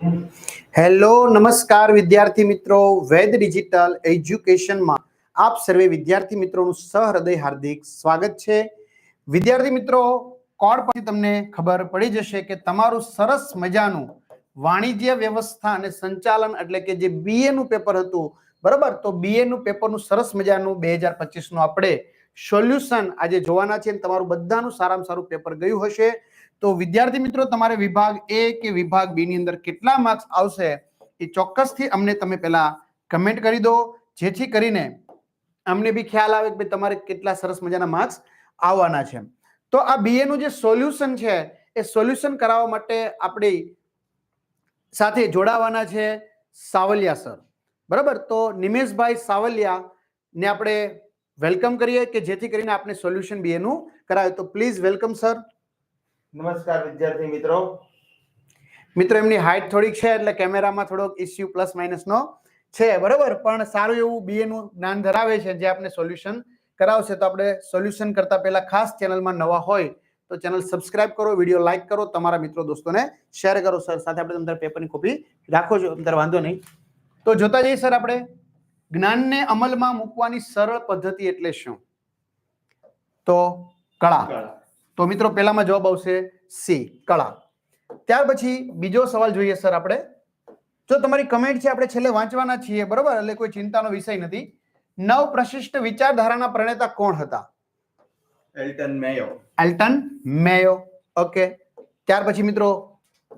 Hello, નમસ્કાર વિદ્યાર્થી મિત્રો. વેદ ડિજિટલ એજ્યુકેશનમાં આપ સર્વે વિદ્યાર્થી મિત્રોનું સહૃદય હાર્દિક સ્વાગત છે. વિદ્યાર્થી મિત્રો કોડ પછી તમને ખબર પડી જશે કે તમારું સરસ મજાનું વાણિજ્ય વ્યવસ્થા અને સંચાલન એટલે કે જે બીએ નું પેપર હતું, બરાબર? તો બીએ નું પેપરનું સરસ મજાનું બે હજાર પચીસનું આપણે સોલ્યુશન આજે જોવાના છે તમારું બધાનું સારામાં સારું પેપર ગયું હશે. તો વિદ્યાર્થી મિત્રો, તમારે વિભાગ એ કે વિભાગ બી ની અંદર કેટલા માર્ક્સ આવશે એ ચોક્કસથી અમને તમે પહેલા કમેન્ટ કરી દો. જેથી કરીને અમને બી ખ્યાલ આવે કે તમારે કેટલા સરસ મજાના માર્ક્સ આવવાના છે. તો આ બીએ નું જે સોલ્યુશન છે, એ સોલ્યુશન કરાવવા માટે આપણી સાથે જોડાવાના છે સાવલિયા સર બરાબર? તો નિમેશભાઈ સાવલિયા ને આપણે વેલકમ કરીએ કે જેથી કરીને આપણે સોલ્યુશન બીએનું કરાવે તો પ્લીઝ વેલકમ સર નમસ્કાર વિદ્યાર્થી મિત્રો. મિત્રો એમની હાઇટ થોડીક છે એટલે કેમેરામાં થોડોક ઇસ્યુ પ્લસ માઇનસ નો છે. બરોબર? પણ સારું એવું બીએ નું જ્ઞાન ધરાવે છે જે આપણે સોલ્યુશન કરાવશે તો આપણે સોલ્યુશન કરતા પહેલા ખાસ ચેનલમાં નવા હોય તો ચેનલ સબસ્ક્રાઇબ કરો વીડિયો લાઈક કરો તમારા મિત્રો દોસ્તોને શેર કરો સર સાથે આપણે અંદર પેપરની કોપી રાખો છો અંદર વાંધો નહીં. તો જોતા જઈએ સર આપણે. જ્ઞાનને અમલમાં મૂકવાની સરળ પદ્ધતિ એટલે શું? તો કળા. તો મિત્રો પહેલામાં જવાબ આવશે સી કળા. ત્યાર પછી બીજો સવાલ જોઈએ સર આપણે. જો તમારી કમેન્ટ છે આપણે છેલ્લે વાંચવાના છીએ બરોબર? એટલે કોઈ ચિંતાનો વિષય નથી. નવ પ્રશિષ્ટ વિચારધારાના પ્રણેતા કોણ હતા? Elton Mayo. Elton Mayo. Okay. ત્યાર પછી મિત્રો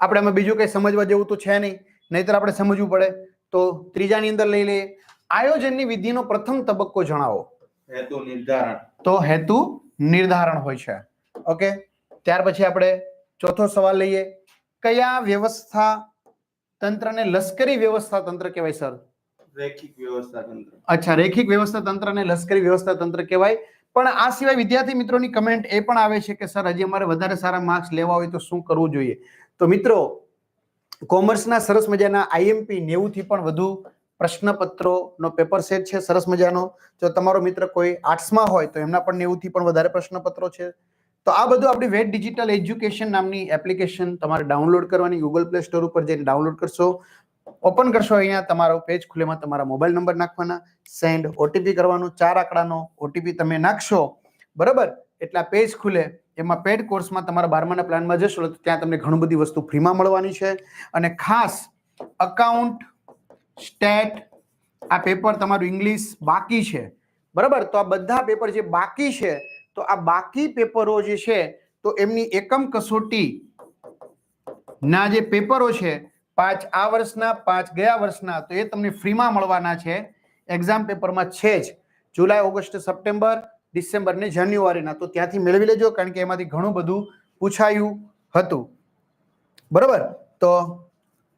આપણે એમાં બીજું કંઈ સમજવા જેવું તો છે નહીં. નહીતર આપણે સમજવું પડે. તો ત્રીજાની અંદર લઈ લઈએ. આયોજનની વિધિનો પ્રથમ તબક્કો જણાવો. હેતુ નિર્ધારણ. તો હેતુ નિર્ધારણ હોય છે. ઓકે? ત્યાર પછી આપણે ચોથો સવાલ લઈએ. કયા વ્યવસ્થા તંત્રને લશ્કરી વ્યવસ્થા તંત્ર કહેવાય સર? રેખિક વ્યવસ્થા તંત્ર. અચ્છા રેખિક વ્યવસ્થા તંત્રને લશ્કરી વ્યવસ્થા તંત્ર કહેવાય. પણ આ સિવાય વિદ્યાર્થી મિત્રોની કમેન્ટ એ પણ આવે છે કે સર હજી અમારે વધારે સારા માર્ક્સ લેવા હોય તો શું કરવું જોઈએ? તો મિત્રો કોમર્સના સરસ મજાના આઈએમપી નેવું થી પણ વધુ પ્રશ્નપત્રોનો પેપર સેટ છે સરસ મજાનો. જો તમારો મિત્ર કોઈ આર્ટ્સમાં હોય તો એમના પણ નેવું થી પણ વધારે પ્રશ્નપત્રો છે. તો આ બધું આપણી વેટ ડિજિટલ એજ્યુકેશન નામની એપ્લિકેશન તમારે ડાઉનલોડ કરવાની ગૂગલ પ્લે સ્ટોર ઉપર જઈને ડાઉનલોડ કરશો. ઓપન કરશો અહીંયા તમારો પેજ ખુલેમાં તમારા મોબાઈલ નંબર નાખવાના. સેન્ડ ઓટીપી કરવાનું, ચાર આંકડાનો ઓટીપી તમે નાખશો. બરાબર? એટલે આ પેજ ખુલે. એમાં પેડ કોર્સમાં તમારા બારમાના પ્લાનમાં જશો, તો ત્યાં તમને ઘણી બધી વસ્તુ ફ્રીમાં મળવાની છે. અને ખાસ અકાઉન્ટ સ્ટેટ આ પેપર તમારું ઇંગ્લિશ બાકી છે. બરાબર? તો આ બધા પેપર જે બાકી છે તો આ બાકી પેપરો જે છે તો એમની એકમ કસોટી ના જે પેપરો છે પાંચ આ વર્ષના પાંચ ગયા વર્ષના તો એ તમને ફ્રીમાં મળવાના છે. એક્ઝામ પેપરમાં છે જ. જુલાઈ ઓગસ્ટ સપ્ટેમ્બર ડિસેમ્બર ને જાન્યુઆરીના તો ત્યાંથી મેળવી લેજો કારણ કે એમાંથી ઘણું બધું પૂછાયું હતું. બરોબર? તો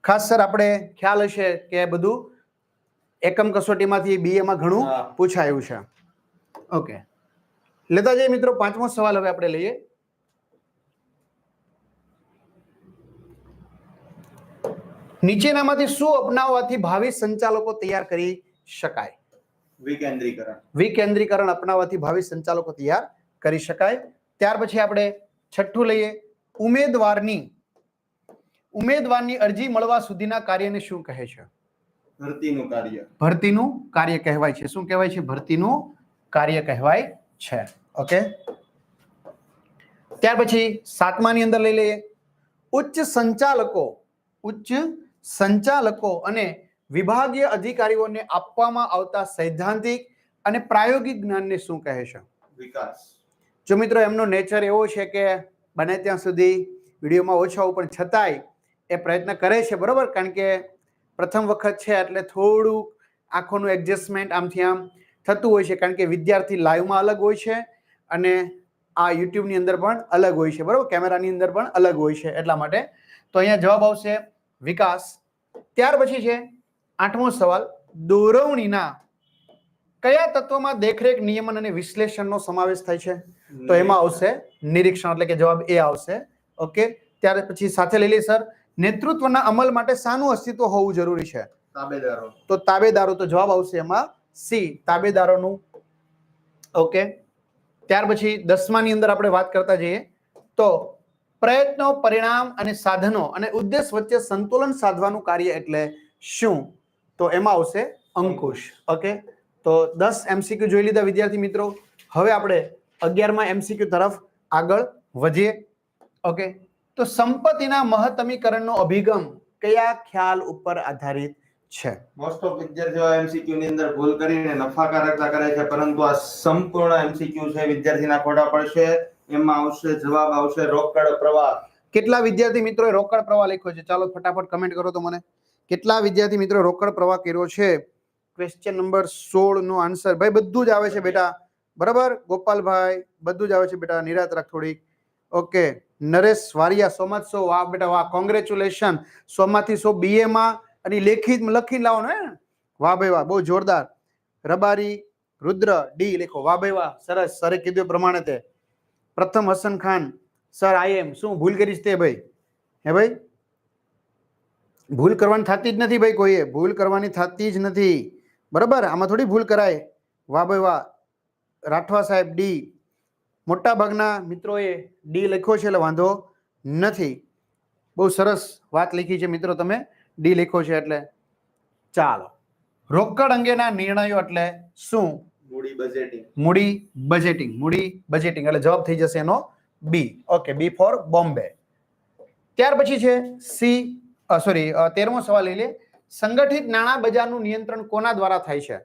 ખાસ સર આપણે ખ્યાલ હશે કે બધું એકમ કસોટીમાંથી બીએમાં ઘણું પૂછાયું છે. ઓકે લેતા જઈએ મિત્રો પાંચમો સવાલ હવે આપણે લઈએ. નીચેનામાંથી શું અપનાવવાથી ભાવિ સંચાલકો તૈયાર કરી શકાય? વિકેન્દ્રીકરણ. વિકેન્દ્રીકરણ અપનાવવાથી ભાવિ સંચાલકો તૈયાર કરી શકાય. ત્યાર પછી આપણે છઠ્ઠું લઈએ. ઉમેદવારની ઉમેદવારની અરજી મળવા સુધીના કાર્યને શું કહે છે? ભરતીનું કાર્ય. ભરતીનું કાર્ય કહેવાય છે. શું કહેવાય છે? ભરતીનું કાર્ય કહેવાય છે. ઓકે ત્યાર પછી સાતમાની અંદર લઈ લઈએ. ઉચ્ચ સંચાલકો ઉચ્ચ સંચાલકો અને વિભાગીય અધિકારીઓને આપવામાં આવતા સૈદ્ધાંતિક અને પ્રાયોગિક જ્ઞાનને શું કહે છે? વિકાસ. જો મિત્રો એમનો નેચર એવો છે કે બને ત્યાં સુધી વિડીયોમાં ઓછા હોય પણ છતાંય એ પ્રયત્ન કરે છે બરોબર? કારણ કે પ્રથમ વખત છે એટલે થોડુંક આંખોનું એડજસ્ટમેન્ટ આમથી આમ થતું હોય છે કારણ કે વિદ્યાર્થી લાઈવમાં અલગ હોય છે અને આ યુટ્યુબની અંદર પણ અલગ હોય છે બરાબર? કેમેરાની અંદર પણ અલગ હોય છે એટલા માટે. તો અહીંયા જવાબ આવશે વિકાસ. ત્યાર પછી છે આઠમો સવાલ દોરવણીના કયા તત્વમાં દેખરેખ નિયમન અને વિશ્લેષણનો સમાવેશ થાય છે? તો એમાં આવશે નિરીક્ષણ એટલે કે જવાબ એ આવશે. ઓકે? ત્યાર પછી સાથે લઈ લઈએ સર. નેતૃત્વના અમલ માટે શાનું અસ્તિત્વ હોવું જરૂરી છે? તાબેદારો. તો તાબેદારો તો જવાબ આવશે એમાં સી તાબેદારોનું. ઓકે. ત્યાર પછી દસમાની અંદર આપણે વાત કરતા જઈએ. તો પ્રયત્નો, પરિણામ અને સાધનો અને ઉદ્દેશ વચ્ચે સંતુલન સાધવાનું કાર્ય એટલે શું? તો એમાં આવશે અંકુશ. ઓકે. તો દસ એમસીક્યુ જોઈ લીધા વિદ્યાર્થી મિત્રો. હવે આપણે અગિયારમાં એમસીક્યુ તરફ આગળ વધીએ. ઓકે. તો સંપત્તિના મહત્તમીકરણનો અભિગમ કયા ખ્યાલ ઉપર આધારિત છે. મોસ્ટ ઓફ વિદ્યાર્થીઓ એમસીક્યુ ની અંદર ભૂલ કરીને નફાકારકતા કરે છે પરંતુ આ સંપૂર્ણ એમસીક્યુ છે વિદ્યાર્થીના ખોટા પડશે એમાં આવશે જવાબ આવશે રોકડ પ્રવાહ. કેટલા વિદ્યાર્થી મિત્રોએ રોકડ પ્રવાહ લખ્યો છે? ચાલો ફટાફટ કમેન્ટ કરો તો મને. કેટલા વિદ્યાર્થી મિત્રો રોકડ પ્રવાહ કર્યો છે? ક્વેશ્ચન નંબર સોળ નો આન્સર ભાઈ બધું જ આવે છે બેટા. બરાબર? ગોપાલભાઈ બધું જ આવે છે બેટા. નિરાત રાખ થોડીક. ઓકે નરેશ વારિયા સોમાં સો વાહ બેટા વાહ. કોંગ્રેચ્યુલેશન સોમાંથી સો બીએ માં. અને લેખિત લખીને લાવવાનું હે વાહ ભાઈ વાહ, બહુ જોરદાર. રબારી, રુદ્ર, ડી લેખો. વાહ ભાઈ વાહ, સરસ. સરે કીધું પ્રમાણે તે. પ્રથમ Hasan Khan, sir I am શું ભૂલ કરીશ તે ભાઈ? હે ભાઈ? ભૂલ કરવાની થતી જ નથી ભાઈ કોઈએ. ભૂલ કરવાની થતી જ નથી. બરાબર? આમાં થોડી ભૂલ કરાય. વાહ ભાઈ વાહ. રાઠવા સાહેબ, ડી. મોટા ભાગના મિત્રોએ ડી લખ્યો છે, એટલે વાંધો નથી. બહુ સરસ વાત લખી છે મિત્રો તમે. ડી લખ્યો છે એટલે? ચાલો. રોકડ અંગેના નિર્ણયો એટલે શું? મૂડી બજેટિંગ મૂડી બજેટિંગ મૂડી બજેટિંગ એટલે જવાબ થઈ જશે એનો B okay B for Bombay ત્યાર પછી છે સી સોરી તેરમો સવાલ લઈ લે. સંગઠિત નાણાં બજારનું નિયંત્રણ કોના દ્વારા થાય છે?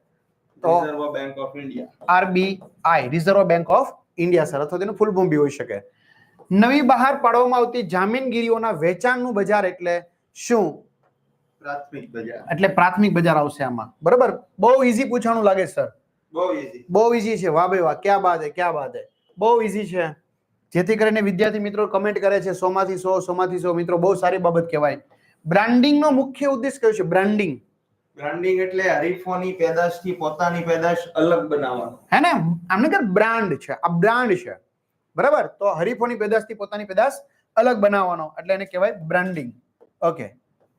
તો Reserve Bank of India RBI Reserve Bank of India sir. અથવા તેનું ફૂલ ફોર્મ બી હોઈ શકે. નવી બહાર પાડવામાં આવતી જામીનગીરીઓના વેચાણનું બજાર એટલે શું? પ્રાથમિક બજાર. એટલે પ્રાથમિક બજાર આવશે આમાં. બરાબર? બહુ ઈઝી પૂછવાનું લાગે સર બહુ ઈઝી બહુ ઈઝી છે. વાહ ભાઈ વાહ ક્યાં બાત હે ક્યાં બાત હે? બહુ ઈઝી છે. જેથી કરીને વિદ્યાર્થી મિત્રો કમેન્ટ કરે છે સો માંથી સો સો માંથી સો. મિત્રો બહુ સારી બાબત કહેવાય. બ્રાન્ડિંગ નો મુખ્ય ઉદ્દેશ કયો છે? બ્રાન્ડિંગ બ્રાન્ડિંગ એટલે હરીફોની પેદાશથી પોતાની પેદાશ અલગ બનાવવાનો. હે ને? આમને કે બ્રાન્ડ છે. આ બ્રાન્ડ છે. બરાબર? તો હરીફોની પેદાશથી પોતાની પેદાશ અલગ બનાવવાનો. એટલે એને કહેવાય બ્રાન્ડિંગ ઓકે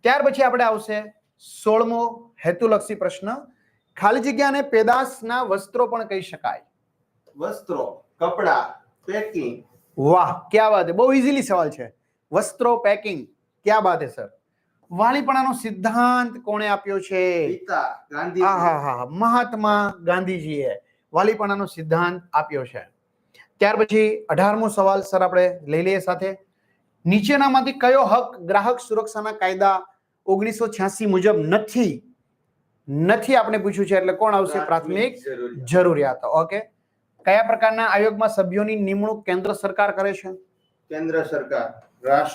ત્યાર પછી આપણે આવશે સોળમો હેતુલક્ષી પ્રશ્ન. ખાલી જગ્યાને પેદાશના વસ્ત્રો પણ કહી શકાય. વસ્ત્રો કપડા પેકિંગ વાહ ક્યાં વાત બહુ ઇઝીલી સવાલ છે. વસ્ત્રો પેકિંગ ક્યાં વાત હે સર વાલીપણાનો સિદ્ધાંત કોણે આપ્યો છે? હા હા હા મહાત્મા ગાંધીજીએ વાલીપણાનો સિદ્ધાંત આપ્યો છે. ત્યાર પછી અઢારમો સવાલ સર આપણે લઈ લઈએ સાથે. નીચેનામાંથી કયો હક ગ્રાહક સુરક્ષાના કાયદા ઓગણીસો છ્યાસી મુજબ નથી નથી આપણે પૂછ્યું છે એટલે કોણ આવશે પ્રાથમિક જરૂરિયાત. ઓકે. કયા પ્રકારના આયોગમાં સભ્યોની નિમણૂક કેન્દ્ર સરકાર કરે છે? કેન્દ્ર સરકાર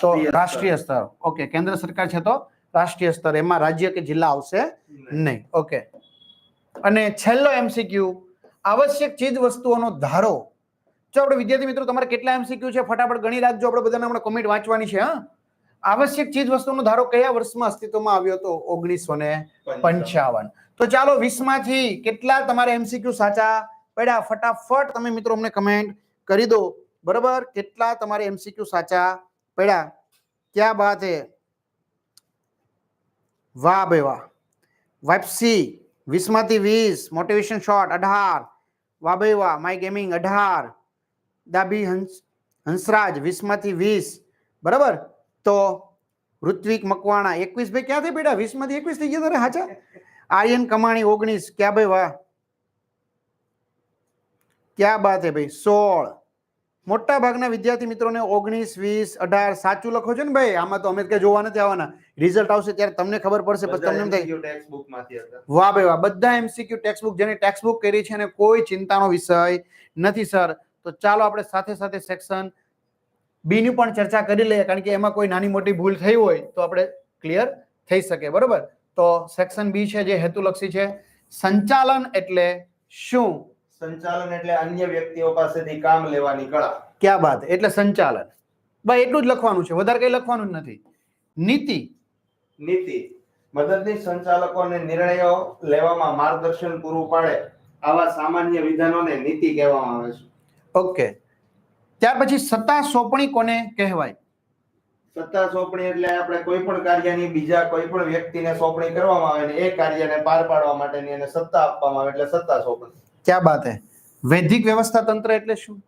તો રાષ્ટ્રીય સ્તર. ઓકે કેન્દ્ર સરકાર છે તો રાષ્ટ્રીય સ્તર. એમાં રાજ્ય કે જિલ્લા આવશે નહીં. ઓકે. અને છેલ્લો એમસીક્યુ આવશ્યક ચીજ વસ્તુઓનો ધારો. જો આપણે વિદ્યાર્થી મિત્રો તમારે કેટલા એમસીક્યુ છે? ફટાફટ ગણી રાખજો. આપણે બધાને હમણાં કોમેન્ટ વાંચવાની છે હા? આવશ્યક ચીજ વસ્તુનો ધારો કયા વર્ષમાં અસ્તિત્વમાં આવ્યો હતો? ઓગણીસો ને પંચાવન. તો ચાલો વીસમાંથી કેટલા તમારે એમસીક્યુ સાચા પડ્યા? ફટાફટ તમે મિત્રો અમને કમેન્ટ કરી દો. બરાબર? કેટલા તમારે એમસીક્યુ સાચા પડ્યા? ક્યાં બાત હે વાહ બે વાહ. વાપસી વીસમાંથી વીસ. મોટિવેશન શોટ અઢાર. વાહ બે વાહ. માય ગેમિંગ અઢાર. દાબી હંસ હંસરાજ, વીસમાંથી વીસ. બરાબર? તો ઋત્વિક મકવાણા એકવીસ ભાઈ ક્યાંથી બેટા વીસમાંથી એકવીસ થઈ ગયા તારે હાચા? આર્યન કમાણી ઓગણીસ ક્યાં ભાઈ વાહ? ક્યાં બાત હે ભાઈ? સોળ. મોટા ભાગના વિદ્યાર્થી મિત્રોને ઓગણીસ વીસ અઢાર સાચું લખો છો ને ભાઈ? આમાં તો અમે ક્યાં જોવા નથી આવવાના. રિઝલ્ટ આવશે ત્યારે તમને ખબર પડશે પછી તમને થાયમાંથી વાહ ભાઈ વાહ. બધા એમસીક્યુ ટેક્સ્ટ બુક જેને ટેક્સ બુક કરી છે અને કોઈ ચિંતાનો વિષય નથી સર તો ચાલો આપણે સાથે સાથે સેક્શન બી ની પણ ચર્ચા કરી લઈએ કારણ કે એમાં કોઈ નાની મોટી ભૂલ થઈ હોય તો આપણે ક્લિયર થઈ શકે બરોબર? તો સેક્શન બી છે જે હેતુલક્ષી છે. સંચાલન એટલે શું? સંચાલન એટલે અન્ય વ્યક્તિઓ પાસેથી કામ લેવાની કળા. ક્યાં વાત એટલે સંચાલન. ભાઈ એટલું જ લખવાનું છે. વધારે કઈ લખવાનું જ નથી. નીતિ. નીતિ. મદદનીશ સંચાલકોને નિર્ણયો લેવામાં માર્ગદર્શન પૂરું પાડે આવા સામાન્ય વિધાનોને નીતિ કહેવામાં આવે છે. ઓકે. ત્યાર પછી સત્તા સોંપણી કોને કહેવાય? સત્તા સોંપણી એટલે આપણે કોઈ પણ કાર્યની બીજા કોઈ પણ વ્યક્તિને સોંપણી કરવામાં આવે ને એ કાર્યને પાર પાડવા માટેની એને સત્તા આપવામાં આવે એટલે સત્તા સોંપણી. ક્યાં વાત હે? વૈદિક વ્યવસ્થા તંત્ર એટલે શું?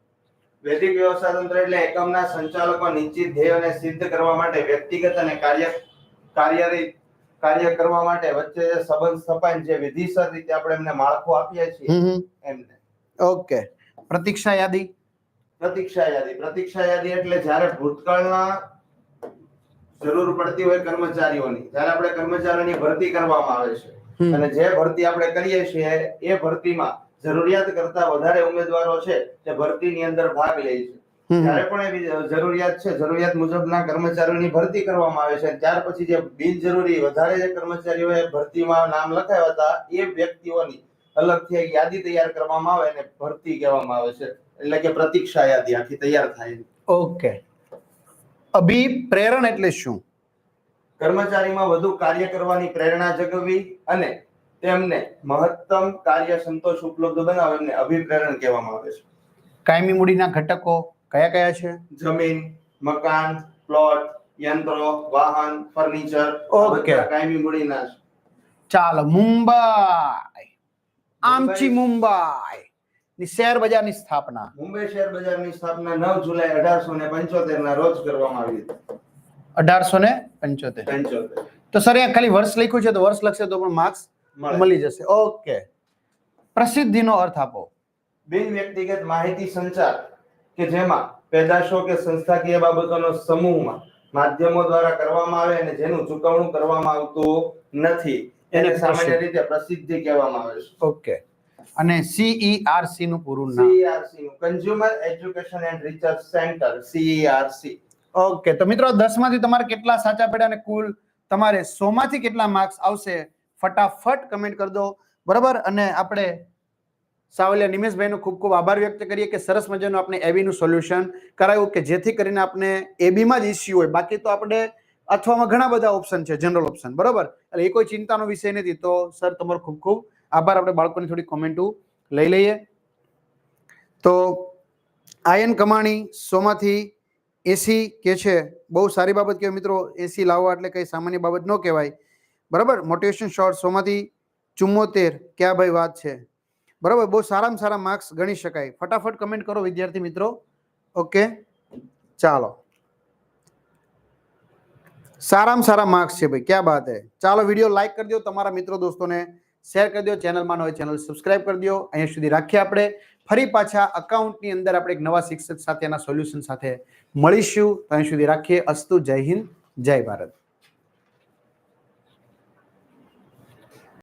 વૈદિક વ્યવસ્થા તંત્ર એટલે એકમના સંચાલકો નિશ્ચિત ધ્યેયોને સિદ્ધ કરવા માટે વ્યક્તિગત અને કાર્ય કાર્યરીત કાર્ય કરવા માટે વચ્ચે જે સંબંધ સ્થપાય જે વિધિસર રીતે આપણે એમને માળખું આપીએ છીએ એમને. ઓકે. પ્રતીક્ષા યાદી? પ્રતીક્ષા યાદી પ્રતીક્ષા યાદી એટલે જ્યારે ભૂતકાળના જરૂર પડતી હોય કર્મચારીઓની જ્યારે આપણે કર્મચારીઓની ભરતી કરવામાં આવે છે અને જે ભરતી આપણે કરીએ છીએ એ ભરતીમાં જરૂરિયાત કરતા વધારે ઉમેદવારો છે તે ભરતીની અંદર ભાગ લે છે. જ્યારે પણ એવી જરૂરિયાત છે જરૂરિયાત મુજબના કર્મચારીઓની ભરતી કરવામાં આવે છે ત્યાર પછી જે બિનજરૂરી વધારે જે કર્મચારીઓએ ભરતીમાં નામ લખાયા હતા એ વ્યક્તિઓની અલગથી એક યાદી તૈયાર કરવામાં આવે અને ભરતી કહેવામાં આવે છે. એટલે કે પ્રતીક્ષા યાદી આખી તૈયાર થાય ઓકે. અભિપ્રેરણ એટલે શું? કર્મચારીમાં વધુ કાર્ય કરવાની પ્રેરણા જગવવી અને તેમને મહત્તમ કાર્ય સંતોષ ઉપલબ્ધ બનાવે એમને અભિપ્રેરણ કહેવામાં આવે છે. કાયમી મૂડીના ઘટકો કયા કયા છે? જમીન મકાન પ્લોટ યંત્રો વાહન ફર્નિચર ઓકે. કાયમી મૂડીના. ચાલો મુંબઈ. આમચી મુંબઈ ની શેર બજારની સ્થાપના. મુંબઈ શેર બજારની સ્થાપના નવ જુલાઈ અઢારસો ને પંચોતેર ના રોજ કરવામાં આવી હતી. અઢારસો ને પંચોતેર. પંચોતેર. તો સર અહીંયા ખાલી વર્ષ લખ્યું છે તો વર્ષ લખશે તો પણ માર્ક્સ મળી. જશે. ઓકે પ્રસિદ્ધિનો અર્થ આપો. બિન વ્યક્તિગત માહિતી સંચાર કે જેમાં પેદાશો કે સંસ્થાકીય બાબતોનો સમૂહમાં માધ્યમો દ્વારા કરવામાં આવે અને જેનું ચૂકવણું કરવામાં આવતું નથી. એને સામાન્ય રીતે પ્રસિદ્ધિ કહેવામાં આવે છે. ઓકે. અને સીઈઆરસી નું પૂરું નામ? સીઈઆરસી નું. Consumer education and research centre CERC okay. તો મિત્રો 10 માંથી તમારે કેટલા સાચા પડ્યા અને કુલ? તમારે 100 માંથી કેટલા માર્ક્સ આવશે? ફટાફટ કમેન્ટ કરી દો. બરાબર? અને આપણે સાવલિયા નિમેશભાઈનો ખૂબ ખૂબ આભાર વ્યક્ત કરીએ કે સરસ મજાનું આપણે એબીનું સોલ્યુશન કરાયું કે જેથી કરીને આપણે એબીમાં જ ઇસ્યુ હોય. બાકી તો આપણે અથવામાં ઘણા બધા ઓપ્શન છે જનરલ ઓપ્શન બરાબર? એટલે એ કોઈ ચિંતાનો વિષય નથી. તો સર, તમારો ખૂબ ખૂબ આભાર. આપણે બાળકોની થોડી કોમેન્ટો લઈ લઈએ. તો આયન કમાણી સોમાંથી એસી કે છે, બહુ સારી બાબત કહેવાય મિત્રો. એસી લાવવા એટલે કંઈ સામાન્ય બાબત ન કહેવાય. બરાબર? મોટિવેશન શોર્ટ સોમાંથી ચુમ્મોતેર. ક્યાં ભાઈ વાત છે? બરાબર? બહુ સારામાં સારા માર્ક્સ ગણી શકાય. ફટાફટ કમેન્ટ કરો વિદ્યાર્થી મિત્રો. ઓકે ચાલો. સારામાં સારા માર્ક્સ છે ભાઈ, ક્યાં બાત હે? ચાલો વીડિયો લાઈક કરી દો, તમારા મિત્રો દોસ્તોને શેર કરી દો ચેનલમાં હોય ચેનલ સબસ્ક્રાઇબ કરી દો, અહીંયા સુધી રાખીએ આપણે. ફરી પાછા અકાઉન્ટની અંદર આપણે એક નવા શિક્ષક સાથે, એના સોલ્યુશન સાથે મળીશું. ત્યાં સુધી રાખીએ. અસ્તુ, જય હિન્દ, જય ભારત.